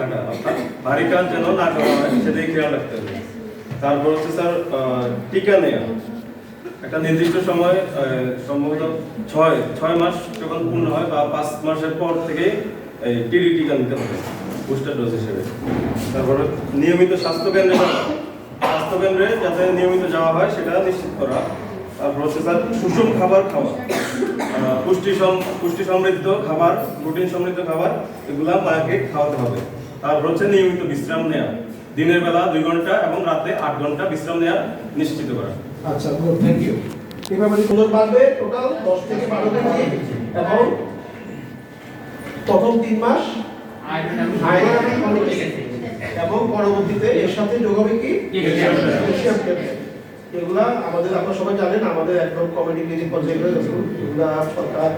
থাকা? অর্থাৎ ভারী কাজ যেন না সেটাই খেয়াল রাখতে হবে। তারপর হচ্ছে স্যার টিকা নেওয়া একটা নির্দিষ্ট সময় সম্ভবত ছয় ছয় মাস যখন পূর্ণ হয় বা পাঁচ মাসের পর থেকে টিডি টিকা নিতে হবে, বুস্টার ডোজ হিসেবে। তারপরে নিয়মিত স্বাস্থ্য কেন্দ্রে স্বাস্থ্য কেন্দ্রে যাতে নিয়মিত যাওয়া হয়, সেটা নিশ্চিত করা। তারপর হচ্ছে স্যার সুষম খাবার খাওয়া। পুষ্টি পুষ্টি সমৃদ্ধ খাবার প্রোটিন সমৃদ্ধ খাবার এগুলা মাকে খাওয়াতে হবে। তারপর হচ্ছে নিয়মিত বিশ্রাম নেওয়া দিনের বেলা দুই ঘণ্টা এবং রাতে আট ঘণ্টা বিশ্রাম নেওয়া নিশ্চিত করা। আচ্ছা থ্যাংক ইউ এভাবে ওজন বাড়বে টোটাল দশ থেকে বারো কেজি এবং প্রথম তিন মাস এবং পরবর্তীতে এর সাথে যোগ হবে কি। এগুলা আমাদের আপনারা সবাই জানেন আমাদের একদম কমিউনিটি যে পর্যায়ে এগুলা সরকার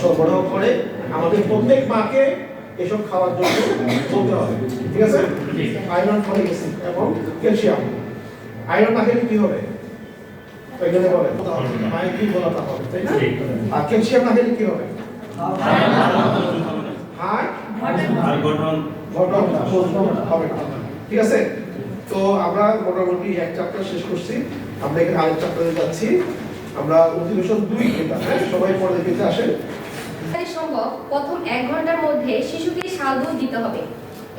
সরবরাহ করে। আমাদের প্রত্যেক মাকে এসব খাওয়ার জন্য বলতে হবে ঠিক আছে? আয়রন ফলিক অ্যাসিড এবং ক্যালসিয়াম। আয়রন না খেলে কি হবে? ওইখানে বলে মায়ের কি বলাটা হবে তাই না? আর ক্যালসিয়াম না খেলে কি হবে? হার্ট আর গঠন। হবে ঠিক আছে? তো আমরা মোটামুটি এক চ্যাপ্টার শেষ করছি। আমরা এখানে আরেক চ্যাপ্টারে যাচ্ছি। আমরা অধিবেশন দুই হ্যাঁ সবাই পরে দেখতে আসেন। সম্ভব, প্রথম এক ঘণ্টার মধ্যে শিশুকে শাল দুধ দিতে হবে।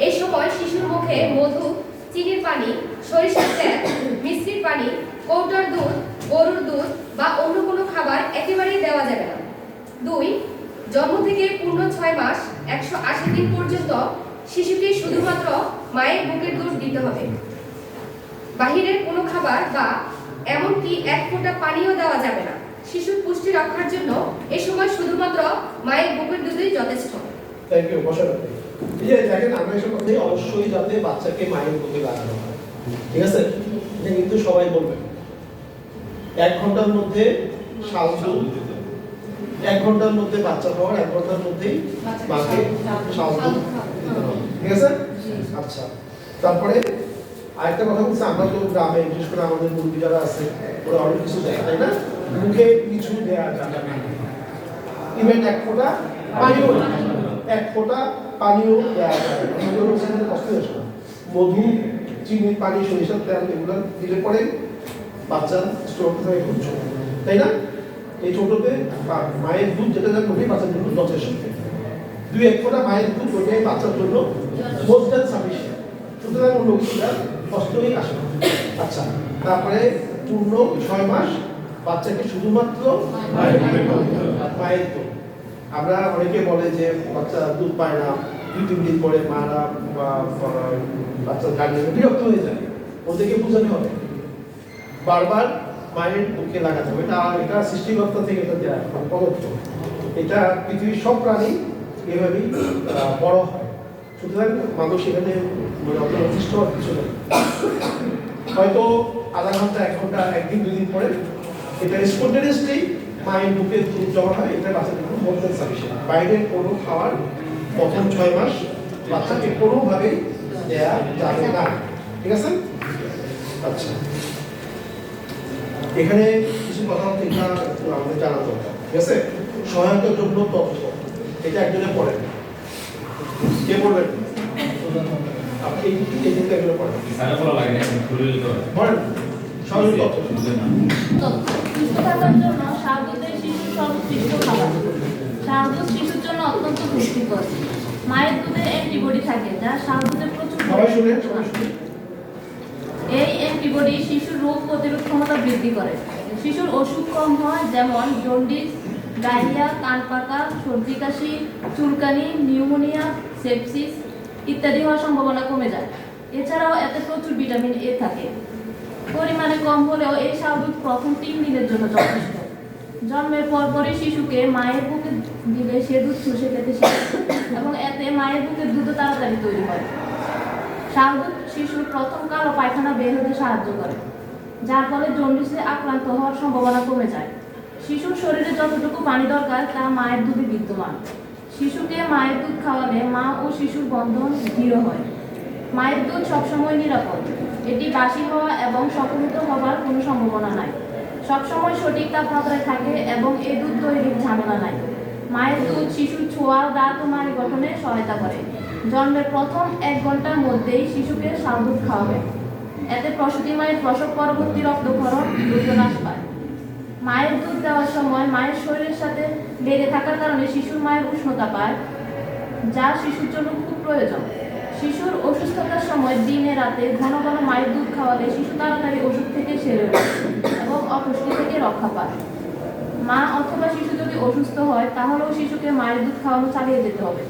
এই সময় শিশুর মুখে মধু, চিনির পানি, সরিষার তেল মিশ্রির পানি, কৌটার দুধ, গরুর দুধ বা অন্য কোনো খাবার একেবারেই দেওয়া যাবে না। দুই, জন্ম থেকে পূর্ণ ছয় মাস, একশো আশি দিন পর্যন্ত শিশুকে শুধুমাত্র মায়ের বুকের দুধ দিতে হবে। বাহিরের কোনো খাবার বা এমনকি এক ফোঁটা পানিও দেওয়া যাবে না। শিশুর পুষ্টি রক্ষার জন্য এই সময় শুধুমাত্র মায়ের বুকের দুধই যথেষ্ট। Thank you. এই যে দেখেন আমরা এসব কথাই অবশ্যই যাতে বাচ্চাকে মায়ের বুকে লাগানো হয়। ঠিক আছে? এটা কিন্তু সবাই বলবেন এক ঘণ্টার মধ্যে শাল দুধ এক ঘণ্টার মধ্যে বাচ্চা হওয়ার এক ঘণ্টার মধ্যেই মাকে শাল। ঠিক আছে? আচ্ছা। তারপরে আরেকটা কথা বলছি, আমরা তো গ্রামে, বিশেষ করে আমাদের মুরগি যারা আছে, ওরা অনেক কিছু দেয়, তাই না? মুখে কিছু দেয়া যাবে না। ইভেন এক ফোঁটা পানিও। এক ফোঁটা পানিও দেওয়া যাবে কষ্ট হয়েছে মধু, চিনি, পানি সরিষার তেল এগুলো দিলে পরে বাচ্চা স্ট্রোক হয়ে তাই না? এই ছোটতে মায়ের দুধ যেটা যা করবে বাচ্চার জন্য যথেষ্ট। দুই এক ফোঁটা মায়ের দুধ ওটাই বাচ্চার জন্য মোর দেন সাফিসিয়েন্ট সুতরাং অন্য কষ্টই আসে আচ্ছা তারপরে পূর্ণ ছয় মাস, বাচ্চাকে শুধুমাত্র মায়ের আমরা অনেকে বলে যে বাচ্চা দুধ পায় না, দুই, তিন দিন পরে মারা বা বাচ্চার গার্জেন বিরক্ত হয়ে যায়। ওদেরকে বোঝানো হবে। বারবার মায়ের বুকে লাগাতে হবে। এটা এটা সৃষ্টিকর্তা থেকে এটা দেওয়া এটা পৃথিবীর সব প্রাণী এভাবেই বড় হয়। মানুষ এখানে মানে অত যথেষ্ট আর কিছু নেই হয়তো আধা ঘণ্টা, এক ঘণ্টা, একদিন, দুদিন পরে এটা স্পন্টেনিয়াসলি মায়ের বুকে দুধ জমা হয়, এটা বাচ্চাদের কোনো মোটেন সাফিসিয়েন্ট বাইরের কোনো খাবার প্রথম ছয় মাস বাচ্চাকে কোনোভাবেই দেয়া যাবে না। ঠিক আছে? আচ্ছা। এখানে কিছু কথা হচ্ছে, এটা আমাদের জানা দরকার। ঠিক আছে? সহায়তার জন্য তথ্য। এটা একজনে পড়েন কে আপনি এই দিনটা এগুলো পড়েন। পড়েন। সহায়ক তথ্য সুস্থ থাকার জন্য স্বাদুদের শিশুর সর্বোৎকৃষ্ট খাবার। স্বাদু শিশুর জন্য অত্যন্ত পুষ্টিকর। মায়ের দুধে অ্যান্টিবডি থাকে যা স্বাদুতে প্রচুর সবাই শুনে সবাই শুনে। এই অ্যান্টিবডি শিশুর রোগ প্রতিরোধ ক্ষমতা বৃদ্ধি করে। শিশুর অসুখ কম হয় যেমন জন্ডিস ডায়রিয়া কান পাকা সর্দি কাশি চুলকানি নিউমোনিয়া সেপসিস ইত্যাদি হওয়ার সম্ভাবনা কমে যায়। এছাড়াও এতে প্রচুর ভিটামিন এ থাকে। পরিমাণে কম হলেও এই স্বাদুদ প্রথম তিন দিনের জন্য যথেষ্ট। জন্মের পরপরই শিশুকে মায়ের বুকে দিলে সে দুধ চুষে খেতে শিখে এবং এতে মায়ের বুকের দুধও তাড়াতাড়ি তৈরি হয়। শালদুধ শিশুর প্রথম কালো পায়খানা বের হতে সাহায্য করে, যার ফলে জন্ডিসে আক্রান্ত হওয়ার সম্ভাবনা কমে যায়। শিশুর শরীরে যতটুকু পানি দরকার তা মায়ের দুধে বিদ্যমান। শিশুকে মায়ের দুধ খাওয়ালে মা ও শিশুর বন্ধন দৃঢ় হয়। মায়ের দুধ সবসময় নিরাপদ। এটি বাসি হওয়া এবং সংক্রমিত হওয়ার কোনো সম্ভাবনা নাই। সবসময় সঠিক তাপমাত্রায় থাকে এবং এ দুধ তৈরির ঝামেলা নাই। মায়ের দুধ শিশুর ছোঁয়া, দাঁত ও মায়ের গঠনে সহায়তা করে। জন্মের প্রথম এক ঘণ্টার মধ্যেই শিশুকে দুধ খাওয়াবে। এতে প্রসূতি মায়ের প্রসব পরবর্তী রক্তক্ষরণ দ্রুত হ্রাস পায়। মায়ের দুধ দেওয়ার সময় মায়ের শরীরের সাথে লেগে থাকার কারণে শিশুর মায়ের উষ্ণতা পায়, যা শিশুর জন্য খুব প্রয়োজন। শিশুর অসুস্থতার সময় দিনে রাতে ঘন ঘন মায়ের দুধ খাওয়ালে শিশু তাড়াতাড়ি ওষুধ থেকে সেরে এবং অপুষ্টি থেকে রক্ষা পায়। মা অথবা শিশু যদি অসুস্থ হয়, তাহলেও শিশুকে মায়ের দুধ খাওয়ানো চালিয়ে যেতে হবে।